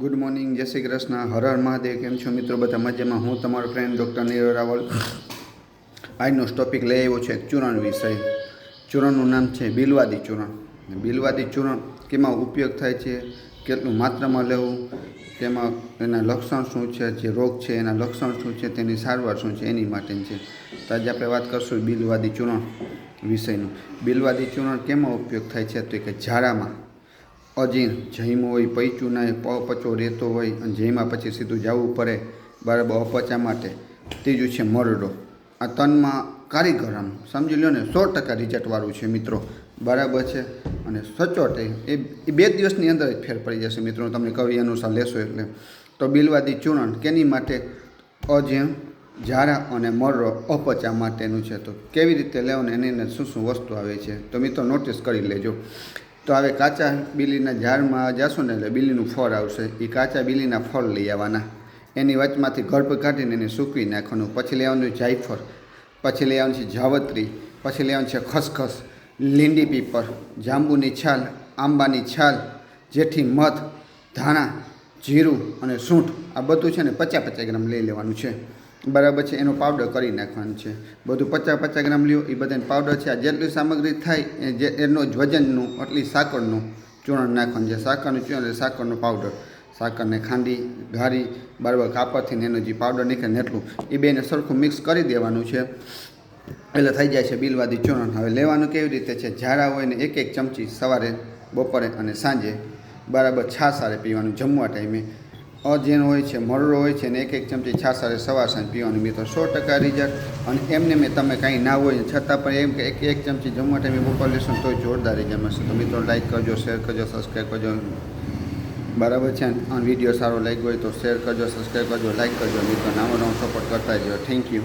Good morning, જય શ્રી કૃષ્ણ. હર હર મહાદેવ, કેમ છો મિત્રો? બધા મજામાં? હું તમારો ફ્રેન્ડ ડૉક્ટર નીરવ રાવલ. આજનો ટોપિક લઈ આવ્યો છે ચૂરણ વિષય ચૂરણનું નામ છે બિલવાદી ચૂરણ. બિલવાદી ચૂરણ કેમાં ઉપયોગ થાય છે? કેટલું માત્રામાં લેવું? તેમાં એના લક્ષણ શું છે? જે રોગ છે, એના લક્ષણ શું છે? તેની સારવાર શું છે? એની માટેની છે. તો આજે આપણે વાત કરશું બિલવાદી ચૂરણ વિષયનું બિલવાદી ચૂરણ કેમાં ઉપયોગ થાય છે? તો કે ઝાડામાં અજીર્ણ જઈમું હોય, પૈચું ના અપચો રહેતો હોય અને જઈમાં પછી સીધું જવું પડે બરાબર અપચા માટે. ત્રીજું છે મરડો. આ તનમાં કારીગર સમજી લો ને, સો ટકા રિઝલ્ટવાળું છે મિત્રો. બરાબર છે? અને સચોટ એ બે દિવસની અંદર જ ફેર પડી જશે મિત્રો. તમને કવિ અનુસાર લેશો એટલે. તો બિલવાદી ચૂર્ણ કેની માટે? અજીર્ણ ઝારા અને મરડો અપચા માટેનું છે. તો કેવી રીતે લેવાનું, એની શું શું વસ્તુ આવે છે? તો મિત્રો નોટિસ કરી લેજો. તો હવે કાચા બીલીના ઝાડમાં જશો ને એટલે બીલીનું ફળ આવશે. એ કાચા બીલીના ફળ લઈ આવવાના. એની વચમાંથી ગર્ભ કાઢીને એને સૂકવી નાખવાનું. પછી લેવાનું જાયફળ, પછી લેવાનું છે જાવત્રી, પછી લેવાનું છે ખસખસ, લીંડી પીપર, જાંબુની છાલ, આંબાની છાલ, જેઠી મધ, ધાણા, જીરું અને સૂંઠ. આ બધું છે ને પચાસ પચાસ ગ્રામ લઈ લેવાનું છે. બરાબર છે, એનો પાવડર કરી નાખવાનું છે. બધું પચાસ પચાસ ગ્રામ લ્યો એ બધાને પાવડર છે. આ જેટલી સામગ્રી થાય જે, એનો જ વજનનું એટલી સાકરનું ચૂર્ણ નાખવાનું છે. સાકરનું ચૂર્ણ એટલે સાકરનો પાવડર સાકરને ખાંડી ઘારી બરાબર કાપડથી એનો જે પાવડર નીકળે એટલું એ બેને સરખું મિક્સ કરી દેવાનું છે. એટલે થઈ જાય છે બિલવાદી ચૂર્ણ. હવે લેવાનું કેવી રીતે છે? ઝાડા હોય ને એક એક ચમચી સવારે, બપોરે અને સાંજે બરાબર છાશ સારે પીવાનું, જમવા ટાઈમે. અજેન હોય છે, મરડો હોય છે ને એક એક ચમચી છાશ સાથે સવાર સાંજ પીવાનું મિત્રો સો ટકા રિઝલ્ટ અને એમને મેં તમે કાંઈ ના હોય છતાં પણ એમ કે એક એક ચમચી જમવા ટાઈમે બપોર લેશો તોય જોરદાર રિઝલ્ટ મળશે. તો મિત્રો લાઈક કરજો શેર કરજો સબસ્ક્રાઈબ કરજો. બરાબર છે? અને વીડિયો સારો લાગ્યો હોય તો શેર કરજો સબસ્ક્રાઈબ કરજો લાઈક કરજો. મિત્રો નામો નામ સપોર્ટ કરતા જ થેન્ક યુ